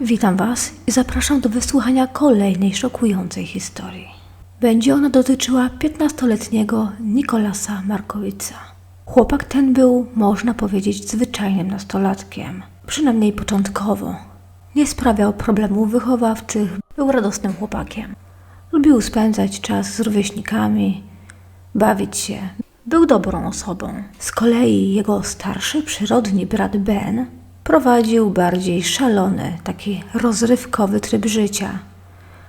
Witam Was i zapraszam do wysłuchania kolejnej szokującej historii. Będzie ona dotyczyła 15-letniego Nikolasa Markowica. Chłopak ten był, można powiedzieć, zwyczajnym nastolatkiem, przynajmniej początkowo. Nie sprawiał problemów wychowawczych, był radosnym chłopakiem. Lubił spędzać czas z rówieśnikami, bawić się. Był dobrą osobą. Z kolei jego starszy, przyrodni brat Ben prowadził bardziej szalony, taki rozrywkowy tryb życia.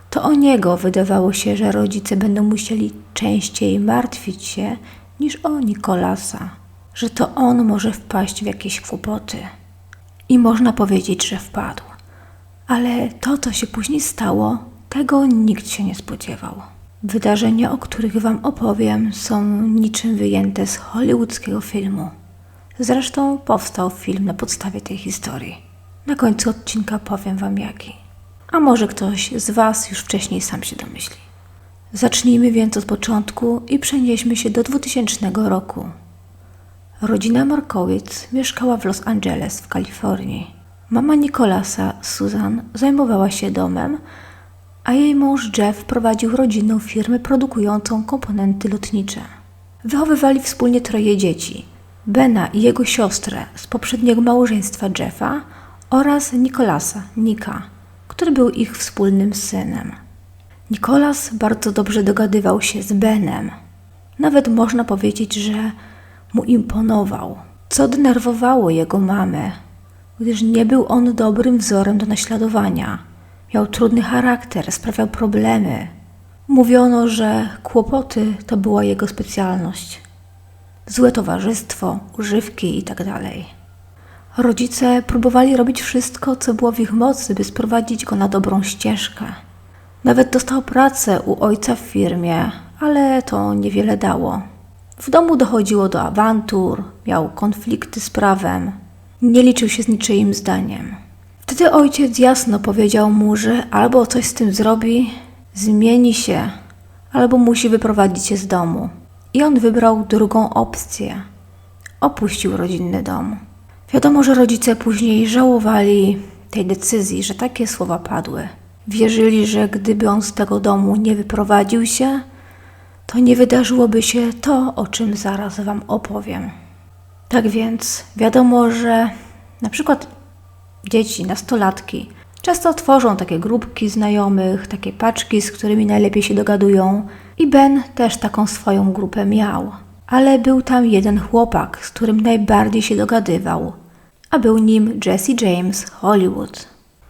To o niego wydawało się, że rodzice będą musieli częściej martwić się niż o Nikolasa, że to on może wpaść w jakieś kłopoty. I można powiedzieć, że wpadł. Ale to, co się później stało, tego nikt się nie spodziewał. Wydarzenia, o których Wam opowiem, są niczym wyjęte z hollywoodzkiego filmu. Zresztą powstał film na podstawie tej historii. Na końcu odcinka powiem Wam jaki. A może ktoś z Was już wcześniej sam się domyśli. Zacznijmy więc od początku i przenieśmy się do 2000 roku. Rodzina Markowic mieszkała w Los Angeles w Kalifornii. Mama Nikolasa, Susan, zajmowała się domem, a jej mąż Jeff prowadził rodzinną firmę produkującą komponenty lotnicze. Wychowywali wspólnie troje dzieci: Bena i jego siostrę z poprzedniego małżeństwa Jeffa oraz Nikolasa, Nika, który był ich wspólnym synem. Nikolas bardzo dobrze dogadywał się z Benem. Nawet można powiedzieć, że mu imponował, co denerwowało jego mamę, gdyż nie był on dobrym wzorem do naśladowania. Miał trudny charakter, sprawiał problemy. Mówiono, że kłopoty to była jego specjalność. Złe towarzystwo, używki itd. Rodzice próbowali robić wszystko, co było w ich mocy, by sprowadzić go na dobrą ścieżkę. Nawet dostał pracę u ojca w firmie, ale to niewiele dało. W domu dochodziło do awantur, miał konflikty z prawem, nie liczył się z niczyim zdaniem. Wtedy ojciec jasno powiedział mu, że albo coś z tym zrobi, zmieni się, albo musi wyprowadzić się z domu. I on wybrał drugą opcję. Opuścił rodzinny dom. Wiadomo, że rodzice później żałowali tej decyzji, że takie słowa padły. Wierzyli, że gdyby on z tego domu nie wyprowadził się, to nie wydarzyłoby się to, o czym zaraz Wam opowiem. Tak więc wiadomo, że na przykład dzieci, nastolatki często tworzą takie grupki znajomych, takie paczki, z którymi najlepiej się dogadują. I Ben też taką swoją grupę miał. Ale był tam jeden chłopak, z którym najbardziej się dogadywał, a był nim Jesse James Hollywood.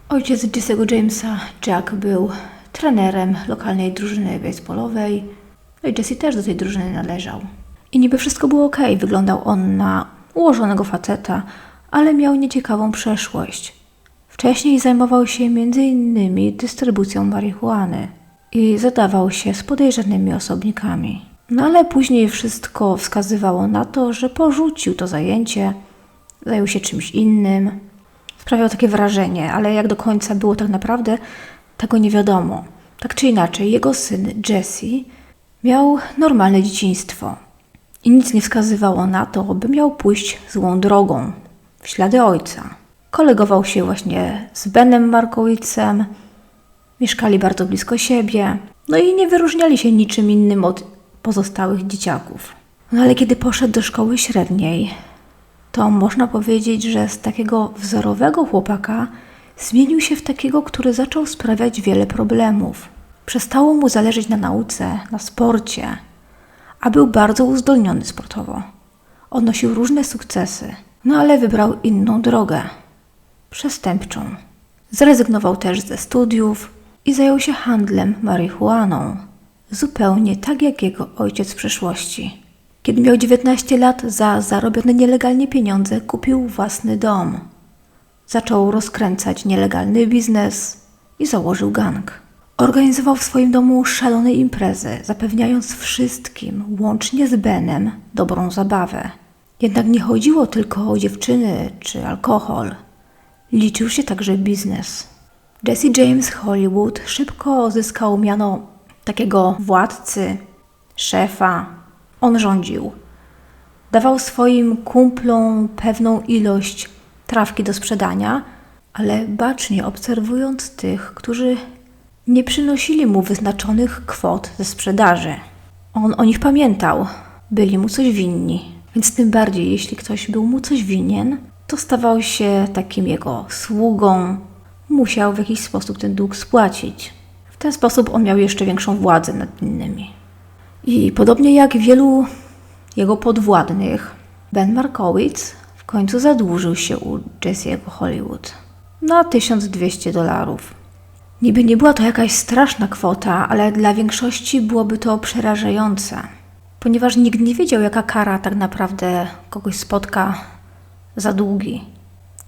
Ojciec Jesse'ego Jamesa, Jack, był trenerem lokalnej drużyny baseballowej, no i Jesse też do tej drużyny należał. I niby wszystko było ok, wyglądał on na ułożonego faceta, ale miał nieciekawą przeszłość. Wcześniej zajmował się m.in. dystrybucją marihuany i zadawał się z podejrzanymi osobnikami. No ale później wszystko wskazywało na to, że porzucił to zajęcie, zajął się czymś innym. Sprawiał takie wrażenie, ale jak do końca było tak naprawdę, tego nie wiadomo. Tak czy inaczej, jego syn Jesse miał normalne dzieciństwo i nic nie wskazywało na to, by miał pójść złą drogą, w ślady ojca. Kolegował się właśnie z Benem Markowicem, mieszkali bardzo blisko siebie, no i nie wyróżniali się niczym innym od pozostałych dzieciaków. No ale kiedy poszedł do szkoły średniej, to można powiedzieć, że z takiego wzorowego chłopaka zmienił się w takiego, który zaczął sprawiać wiele problemów. Przestało mu zależeć na nauce, na sporcie, a był bardzo uzdolniony sportowo. Odnosił różne sukcesy, no ale wybrał inną drogę przestępczą. Zrezygnował też ze studiów i zajął się handlem marihuaną, zupełnie tak jak jego ojciec w przeszłości. Kiedy miał 19 lat, za zarobione nielegalnie pieniądze kupił własny dom. Zaczął rozkręcać nielegalny biznes i założył gang. Organizował w swoim domu szalone imprezy, zapewniając wszystkim, łącznie z Benem, dobrą zabawę. Jednak nie chodziło tylko o dziewczyny czy alkohol. Liczył się także biznes. Jesse James Hollywood szybko zyskał miano takiego władcy, szefa. On rządził. Dawał swoim kumplom pewną ilość trawki do sprzedania, ale bacznie obserwując tych, którzy nie przynosili mu wyznaczonych kwot ze sprzedaży. On o nich pamiętał, byli mu coś winni, więc tym bardziej, jeśli ktoś był mu coś winien, to stawał się takim jego sługą, musiał w jakiś sposób ten dług spłacić. W ten sposób on miał jeszcze większą władzę nad innymi. I podobnie jak wielu jego podwładnych, Ben Markowitz w końcu zadłużył się u Jesse'ego Hollywood na 1200 dolarów. Niby nie była to jakaś straszna kwota, ale dla większości byłoby to przerażające, ponieważ nikt nie wiedział, jaka kara tak naprawdę kogoś spotka za długi.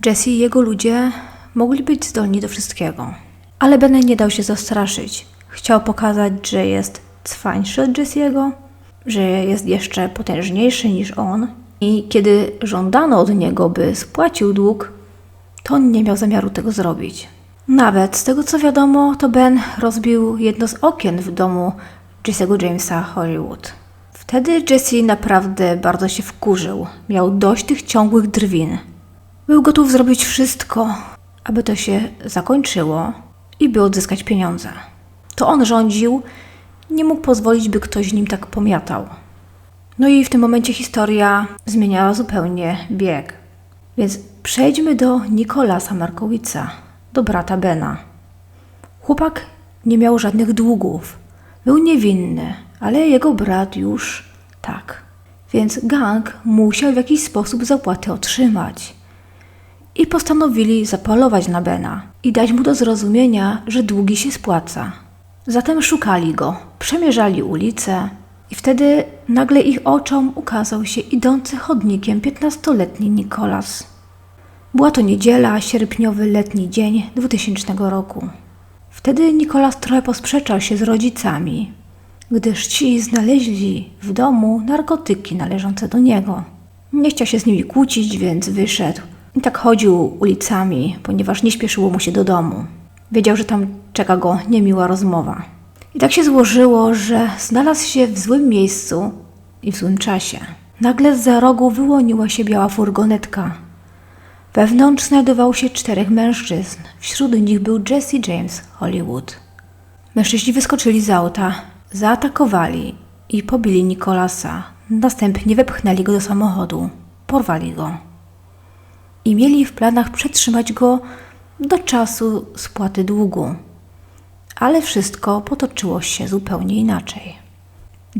Jesse i jego ludzie mogli być zdolni do wszystkiego. Ale Ben nie dał się zastraszyć. Chciał pokazać, że jest cwańszy od Jesse'ego, że jest jeszcze potężniejszy niż on. I kiedy żądano od niego, by spłacił dług, to on nie miał zamiaru tego zrobić. Nawet z tego co wiadomo, to Ben rozbił jedno z okien w domu Jesse'ego Jamesa Hollywood. Wtedy Jesse naprawdę bardzo się wkurzył. Miał dość tych ciągłych drwin. Był gotów zrobić wszystko, aby to się zakończyło i by odzyskać pieniądze. To on rządził, nie mógł pozwolić, by ktoś nim tak pomiatał. No i w tym momencie historia zmieniała zupełnie bieg. Więc przejdźmy do Nikolasa Markowica, do brata Bena. Chłopak nie miał żadnych długów. Był niewinny, ale jego brat już tak. Więc gang musiał w jakiś sposób zapłatę otrzymać. I postanowili zapolować na Bena i dać mu do zrozumienia, że długi się spłaca. Zatem szukali go, przemierzali ulice i wtedy nagle ich oczom ukazał się idący chodnikiem piętnastoletni Nikolas. Była to niedziela, sierpniowy letni dzień 2000 roku. Wtedy Nikolas trochę posprzeczał się z rodzicami, gdyż ci znaleźli w domu narkotyki należące do niego. Nie chciał się z nimi kłócić, więc wyszedł. I tak chodził ulicami, ponieważ nie śpieszyło mu się do domu. Wiedział, że tam czeka go niemiła rozmowa. I tak się złożyło, że znalazł się w złym miejscu i w złym czasie. Nagle z za rogu wyłoniła się biała furgonetka. Wewnątrz znajdowało się czterech mężczyzn. Wśród nich był Jesse James Hollywood. Mężczyźni wyskoczyli z auta, zaatakowali i pobili Nikolasa. Następnie wepchnęli go do samochodu. Porwali go. I mieli w planach przetrzymać go do czasu spłaty długu. Ale wszystko potoczyło się zupełnie inaczej.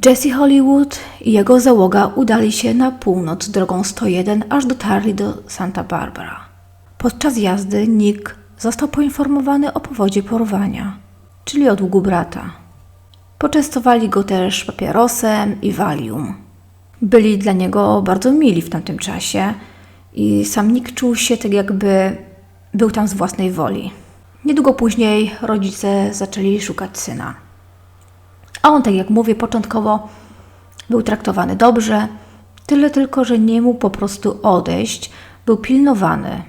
Jesse Hollywood i jego załoga udali się na północ drogą 101, aż dotarli do Santa Barbara. Podczas jazdy Nick został poinformowany o powodzie porwania, czyli o długu brata. Poczęstowali go też papierosem i valium. Byli dla niego bardzo mili w tamtym czasie i sam Nick czuł się tak jakby był tam z własnej woli. Niedługo później rodzice zaczęli szukać syna. A on, tak jak mówię, początkowo był traktowany dobrze, tyle tylko, że nie mógł po prostu odejść, był pilnowany.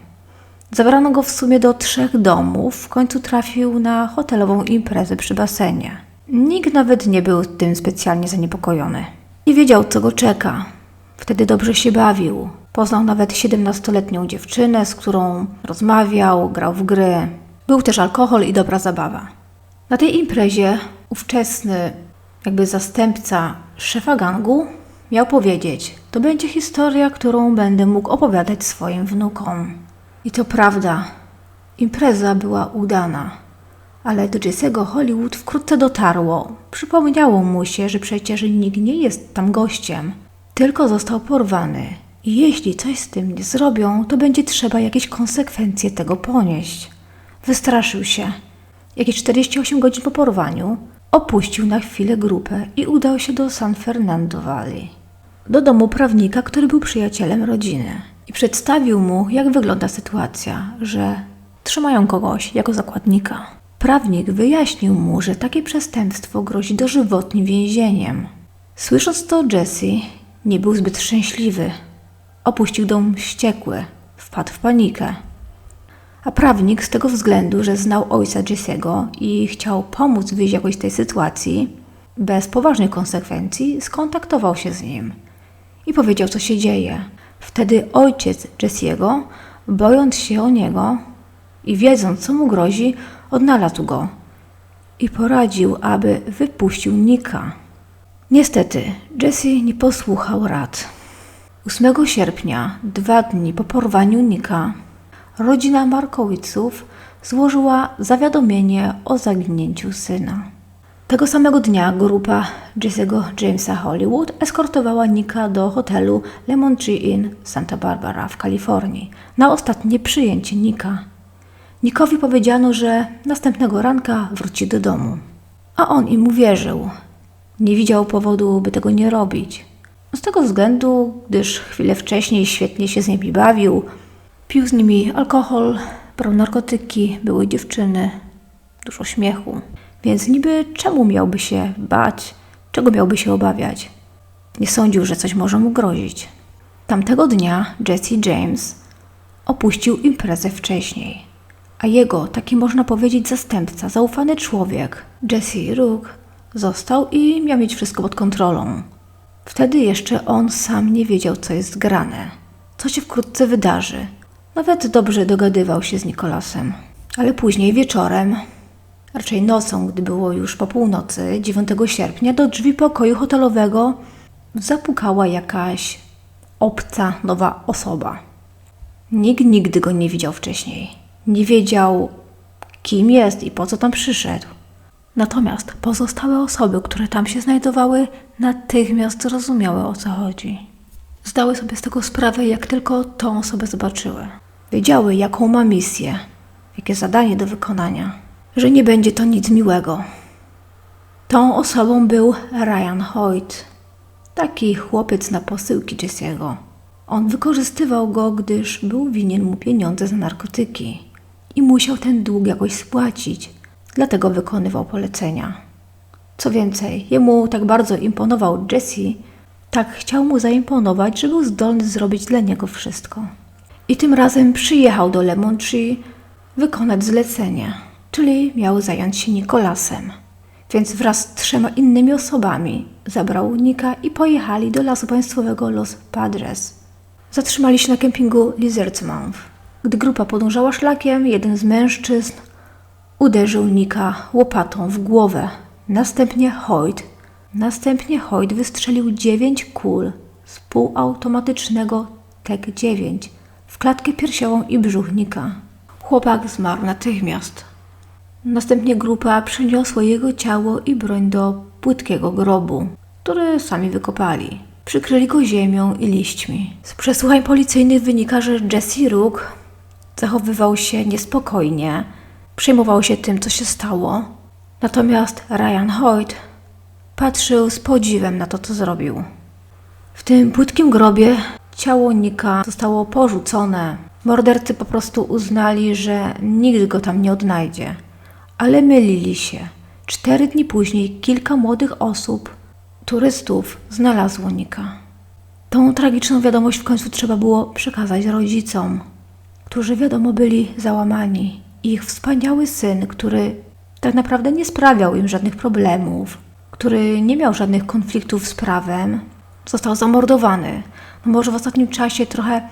Zabrano go w sumie do trzech domów, w końcu trafił na hotelową imprezę przy basenie. Nikt nawet nie był tym specjalnie zaniepokojony. Nie wiedział, co go czeka. Wtedy dobrze się bawił. Poznał nawet 17-letnią dziewczynę, z którą rozmawiał, grał w gry. Był też alkohol i dobra zabawa. Na tej imprezie ówczesny, jakby zastępca szefa gangu, miał powiedzieć: To będzie historia, którą będę mógł opowiadać swoim wnukom. I to prawda, impreza była udana. Ale do Jesse'ego Hollywood wkrótce dotarło. Przypomniało mu się, że przecież nikt nie jest tam gościem, tylko został porwany. I jeśli coś z tym nie zrobią, to będzie trzeba jakieś konsekwencje tego ponieść. Wystraszył się. Jakieś 48 godzin po porwaniu opuścił na chwilę grupę i udał się do San Fernando Valley. Do domu prawnika, który był przyjacielem rodziny. I przedstawił mu, jak wygląda sytuacja, że trzymają kogoś jako zakładnika. Prawnik wyjaśnił mu, że takie przestępstwo grozi dożywotnim więzieniem. Słysząc to, Jesse nie był zbyt szczęśliwy. Opuścił dom wściekły, wpadł w panikę. A prawnik z tego względu, że znał ojca Jesse'ego i chciał pomóc wyjść jakoś z tej sytuacji, bez poważnych konsekwencji, skontaktował się z nim i powiedział, co się dzieje. Wtedy ojciec Jesse'ego, bojąc się o niego, i wiedząc, co mu grozi, odnalazł go i poradził, aby wypuścił Nika. Niestety, Jesse nie posłuchał rad. 8 sierpnia, dwa dni po porwaniu Nika, rodzina Markowiców złożyła zawiadomienie o zaginięciu syna. Tego samego dnia grupa Jesse'ego Jamesa Hollywood eskortowała Nika do hotelu Lemon Tree Inn Santa Barbara w Kalifornii na ostatnie przyjęcie Nika. Nikowi powiedziano, że następnego ranka wróci do domu. A on im uwierzył. Nie widział powodu, by tego nie robić. Z tego względu, gdyż chwilę wcześniej świetnie się z nimi bawił, pił z nimi alkohol, brał narkotyki, były dziewczyny, dużo śmiechu. Więc niby czemu miałby się bać, czego miałby się obawiać? Nie sądził, że coś może mu grozić. Tamtego dnia Jesse James opuścił imprezę wcześniej, a jego, taki można powiedzieć, zastępca, zaufany człowiek, Jesse Rook, został i miał mieć wszystko pod kontrolą. Wtedy jeszcze on sam nie wiedział, co jest grane, co się wkrótce wydarzy. Nawet dobrze dogadywał się z Nikolasem. Ale później wieczorem, raczej nocą, gdy było już po północy, 9 sierpnia, do drzwi pokoju hotelowego zapukała jakaś obca, nowa osoba. Nikt nigdy go nie widział wcześniej. Nie wiedział, kim jest i po co tam przyszedł. Natomiast pozostałe osoby, które tam się znajdowały, natychmiast zrozumiały o co chodzi. Zdały sobie z tego sprawę, jak tylko tą osobę zobaczyły. Wiedziały, jaką ma misję, jakie zadanie do wykonania, że nie będzie to nic miłego. Tą osobą był Ryan Hoyt, taki chłopiec na posyłki Jesse'ego. On wykorzystywał go, gdyż był winien mu pieniądze za narkotyki i musiał ten dług jakoś spłacić, dlatego wykonywał polecenia. Co więcej, jemu tak bardzo imponował Jesse, tak chciał mu zaimponować, że był zdolny zrobić dla niego wszystko. I tym razem przyjechał do Lemon Tree wykonać zlecenie, czyli miał zająć się Nikolasem. Więc wraz z trzema innymi osobami zabrał Nika i pojechali do lasu państwowego Los Padres. Zatrzymali się na kempingu Lizard's Mouth. Gdy grupa podążała szlakiem, jeden z mężczyzn uderzył Nika łopatą w głowę. Następnie Hoyt. Następnie Hoyt wystrzelił dziewięć kul z półautomatycznego TEG-9 w klatkę piersiową i brzuch Nika. Chłopak zmarł natychmiast. Następnie grupa przyniosła jego ciało i broń do płytkiego grobu, który sami wykopali. Przykryli go ziemią i liśćmi. Z przesłuchań policyjnych wynika, że Jesse Rook zachowywał się niespokojnie, przejmował się tym, co się stało. Natomiast Ryan Hoyt patrzył z podziwem na to, co zrobił. W tym płytkim grobie ciało Nika zostało porzucone. Mordercy po prostu uznali, że nikt go tam nie odnajdzie. Ale mylili się. Cztery dni później kilka młodych osób, turystów, znalazło Nika. Tą tragiczną wiadomość w końcu trzeba było przekazać rodzicom, którzy wiadomo byli załamani. Ich wspaniały syn, który tak naprawdę nie sprawiał im żadnych problemów, który nie miał żadnych konfliktów z prawem, został zamordowany. No może w ostatnim czasie trochę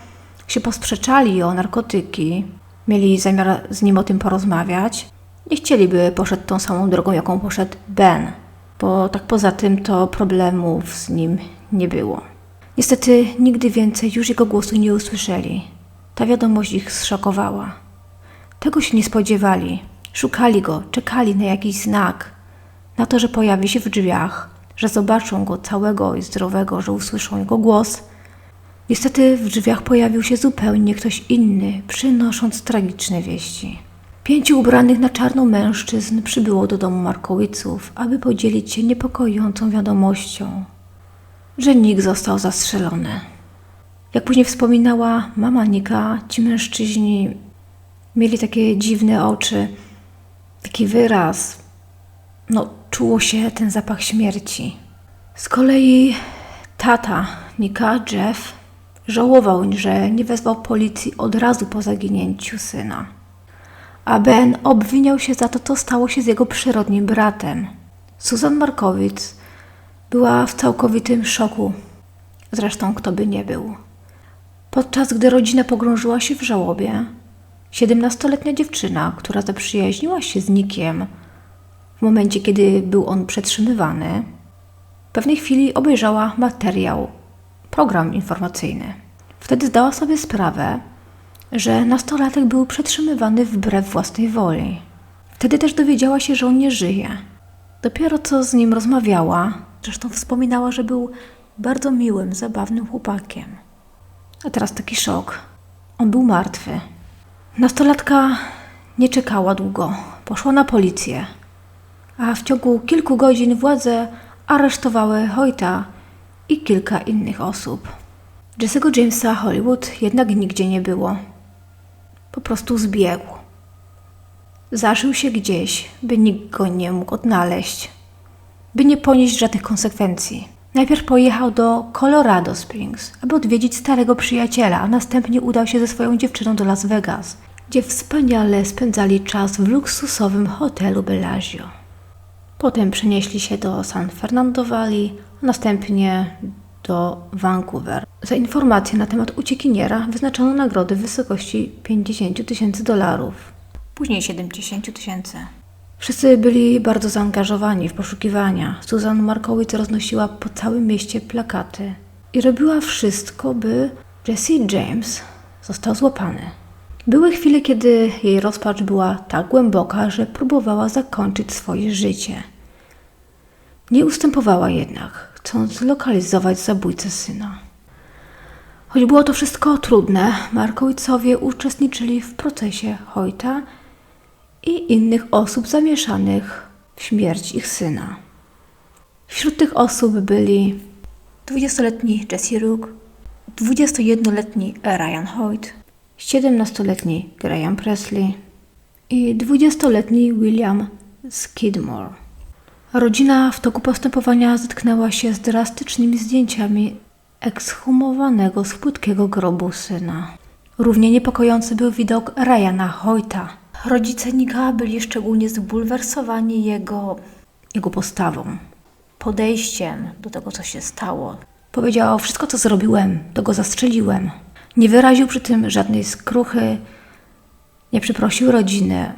się posprzeczali o narkotyki, mieli zamiar z nim o tym porozmawiać. Nie chcieliby poszedł tą samą drogą, jaką poszedł Ben, bo tak poza tym to problemów z nim nie było. Niestety nigdy więcej już jego głosu nie usłyszeli. Ta wiadomość ich zszokowała. Tego się nie spodziewali. Szukali go, czekali na jakiś znak, na to, że pojawi się w drzwiach, że zobaczą go całego i zdrowego, że usłyszą jego głos. Niestety w drzwiach pojawił się zupełnie ktoś inny, przynosząc tragiczne wieści. Pięciu ubranych na czarno mężczyzn przybyło do domu Markowiców, aby podzielić się niepokojącą wiadomością, że Nick został zastrzelony. Jak później wspominała mama Nika, ci mężczyźni mieli takie dziwne oczy, taki wyraz. No, czuło się ten zapach śmierci. Z kolei tata Nika, Jeff, żałował, że nie wezwał policji od razu po zaginięciu syna. A Ben obwiniał się za to, co stało się z jego przyrodnim bratem. Susan Markowicz była w całkowitym szoku. Zresztą kto by nie był. Podczas gdy rodzina pogrążyła się w żałobie, 17-letnia dziewczyna, która zaprzyjaźniła się z Nikiem w momencie, kiedy był on przetrzymywany, w pewnej chwili obejrzała materiał, program informacyjny. Wtedy zdała sobie sprawę, że nastolatek był przetrzymywany wbrew własnej woli. Wtedy też dowiedziała się, że on nie żyje. Dopiero co z nim rozmawiała, zresztą wspominała, że był bardzo miłym, zabawnym chłopakiem. A teraz taki szok. On był martwy. Nastolatka nie czekała długo. Poszła na policję. A w ciągu kilku godzin władze aresztowały Hoyta i kilka innych osób. Jesse'ego Jamesa Hollywood jednak nigdzie nie było. Po prostu zbiegł. Zaszył się gdzieś, by nikt go nie mógł odnaleźć, by nie ponieść żadnych konsekwencji. Najpierw pojechał do Colorado Springs, aby odwiedzić starego przyjaciela, a następnie udał się ze swoją dziewczyną do Las Vegas, gdzie wspaniale spędzali czas w luksusowym hotelu Bellagio. Potem przenieśli się do San Fernando Valley, a następnie do Vancouver. Za informacje na temat uciekiniera wyznaczono nagrody w wysokości 50 tysięcy dolarów. Później 70 tysięcy. Wszyscy byli bardzo zaangażowani w poszukiwania. Susan Markowicz roznosiła po całym mieście plakaty i robiła wszystko, by Jesse James został złapany. Były chwile, kiedy jej rozpacz była tak głęboka, że próbowała zakończyć swoje życie. Nie ustępowała jednak, chcąc zlokalizować zabójcę syna. Choć było to wszystko trudne, Markowicowie uczestniczyli w procesie Hojta i innych osób zamieszanych w śmierć ich syna. Wśród tych osób byli 20-letni Jesse Rook, 21-letni Ryan Hoyt, 17-letni Graham Presley i 20-letni William Skidmore. Rodzina w toku postępowania zetknęła się z drastycznymi zdjęciami ekshumowanego z płytkiego grobu syna. Równie niepokojący był widok Ryana Hoyta. Rodzice Nika byli szczególnie zbulwersowani jego, jego postawą, podejściem do tego, co się stało. Powiedział: Wszystko, co zrobiłem, to go zastrzeliłem. Nie wyraził przy tym żadnej skruchy, nie przeprosił rodziny.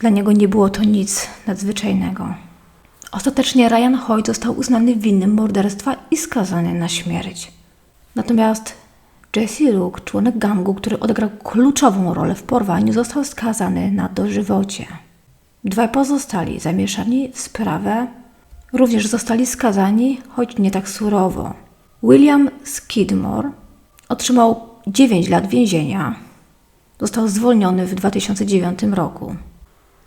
Dla niego nie było to nic nadzwyczajnego. Ostatecznie Ryan Hoyt został uznany winnym morderstwa i skazany na śmierć. Natomiast Jesse Rook, członek gangu, który odegrał kluczową rolę w porwaniu, został skazany na dożywocie. Dwaj pozostali zamieszani w sprawę również zostali skazani, choć nie tak surowo. William Skidmore otrzymał 9 lat więzienia. Został zwolniony w 2009 roku.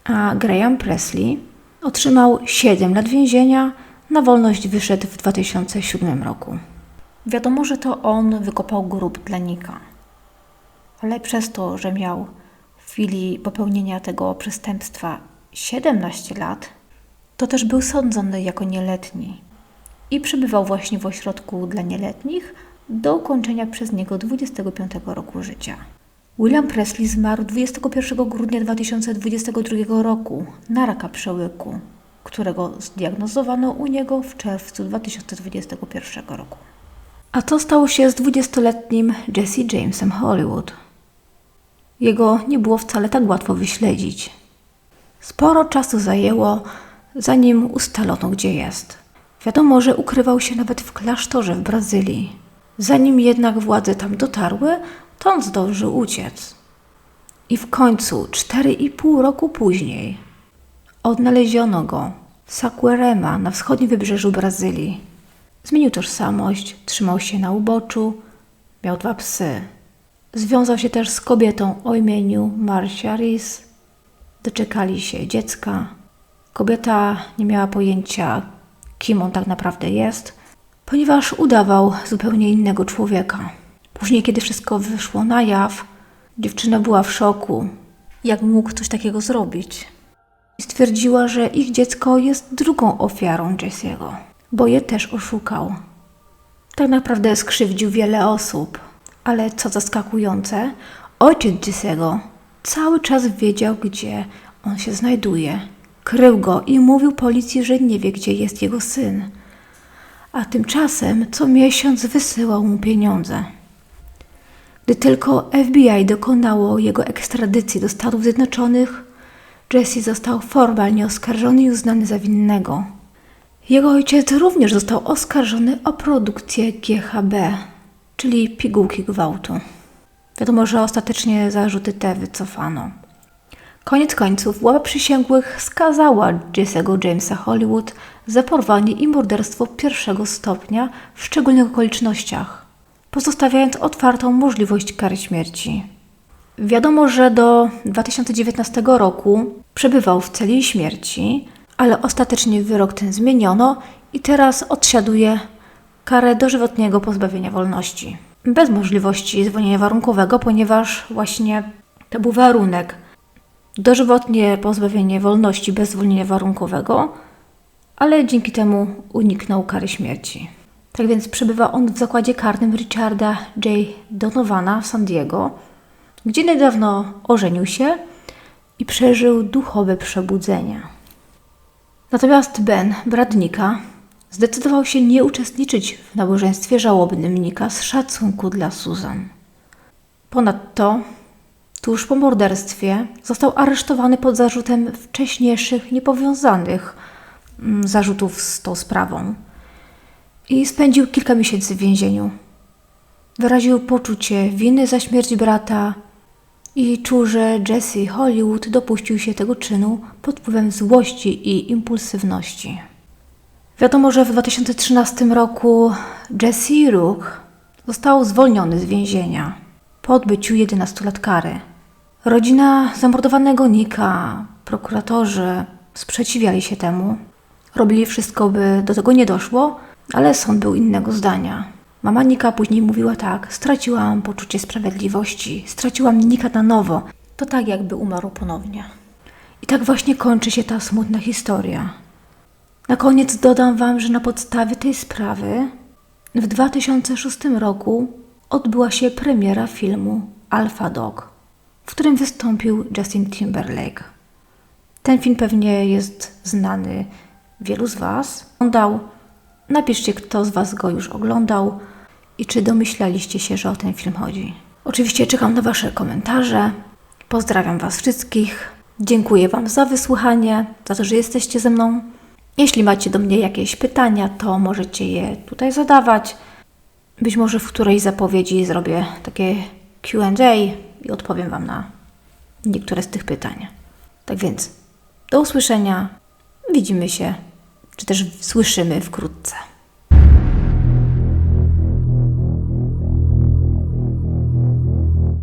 A Graham Presley otrzymał 7 lat więzienia, na wolność wyszedł w 2007 roku. Wiadomo, że to on wykopał grób dla Nika. Ale przez to, że miał w chwili popełnienia tego przestępstwa 17 lat, to też był sądzony jako nieletni i przebywał właśnie w ośrodku dla nieletnich do ukończenia przez niego 25 roku życia. William Presley zmarł 21 grudnia 2022 roku na raka przełyku, którego zdiagnozowano u niego w czerwcu 2021 roku. A co stało się z 20-letnim Jesse Jamesem Hollywood? Jego nie było wcale tak łatwo wyśledzić. Sporo czasu zajęło, zanim ustalono, gdzie jest. Wiadomo, że ukrywał się nawet w klasztorze w Brazylii. Zanim jednak władze tam dotarły, to on zdążył uciec. I w końcu, cztery i pół roku później, odnaleziono go w Saquarema na wschodnim wybrzeżu Brazylii. Zmienił tożsamość, trzymał się na uboczu, miał dwa psy. Związał się też z kobietą o imieniu Marcia Rees. Doczekali się dziecka. Kobieta nie miała pojęcia, kim on tak naprawdę jest, ponieważ udawał zupełnie innego człowieka. Później, kiedy wszystko wyszło na jaw, dziewczyna była w szoku. Jak mógł coś takiego zrobić? Stwierdziła, że ich dziecko jest drugą ofiarą Jesse'ego bo je też oszukał. Tak naprawdę skrzywdził wiele osób, ale co zaskakujące, ojciec Jesse'ego cały czas wiedział, gdzie on się znajduje. Krył go i mówił policji, że nie wie, gdzie jest jego syn. A tymczasem co miesiąc wysyłał mu pieniądze. Gdy tylko FBI dokonało jego ekstradycji do Stanów Zjednoczonych, Jesse został formalnie oskarżony i uznany za winnego. Jego ojciec również został oskarżony o produkcję GHB, czyli pigułki gwałtu. Wiadomo, że ostatecznie zarzuty te wycofano. Koniec końców ława przysięgłych skazała Jesse'ego Jamesa Hollywood za porwanie i morderstwo pierwszego stopnia w szczególnych okolicznościach, pozostawiając otwartą możliwość kary śmierci. Wiadomo, że do 2019 roku przebywał w celi śmierci, ale ostatecznie wyrok ten zmieniono i teraz odsiaduje karę dożywotniego pozbawienia wolności. Bez możliwości zwolnienia warunkowego, ponieważ właśnie to był warunek. Dożywotnie pozbawienie wolności bez zwolnienia warunkowego, ale dzięki temu uniknął kary śmierci. Tak więc przebywa on w zakładzie karnym Richarda J. Donovana w San Diego, gdzie niedawno ożenił się i przeżył duchowe przebudzenie. Natomiast Ben, brat Nika, zdecydował się nie uczestniczyć w nabożeństwie żałobnym Nika z szacunku dla Susan. Ponadto, tuż po morderstwie, został aresztowany pod zarzutem wcześniejszych, niepowiązanych mm, zarzutów z tą sprawą i spędził kilka miesięcy w więzieniu. Wyraził poczucie winy za śmierć brata i czuł, że Jesse Hollywood dopuścił się tego czynu pod wpływem złości i impulsywności. Wiadomo, że w 2013 roku Jesse Rook został zwolniony z więzienia po odbyciu 11 lat kary. Rodzina zamordowanego Nika, prokuratorzy sprzeciwiali się temu. Robili wszystko, by do tego nie doszło, ale sąd był innego zdania. Mama Nika później mówiła tak: Straciłam poczucie sprawiedliwości, straciłam Nika na nowo. To tak, jakby umarł ponownie. I tak właśnie kończy się ta smutna historia. Na koniec dodam Wam, że na podstawie tej sprawy w 2006 roku odbyła się premiera filmu Alpha Dog, w którym wystąpił Justin Timberlake. Ten film pewnie jest znany wielu z Was. Oglądał. Napiszcie, kto z Was go już oglądał i czy domyślaliście się, że o ten film chodzi. Oczywiście czekam na Wasze komentarze. Pozdrawiam Was wszystkich. Dziękuję Wam za wysłuchanie, za to, że jesteście ze mną. Jeśli macie do mnie jakieś pytania, to możecie je tutaj zadawać. Być może w którejś zapowiedzi zrobię takie QA i odpowiem Wam na niektóre z tych pytań. Tak więc do usłyszenia. Widzimy się, czy też słyszymy wkrótce.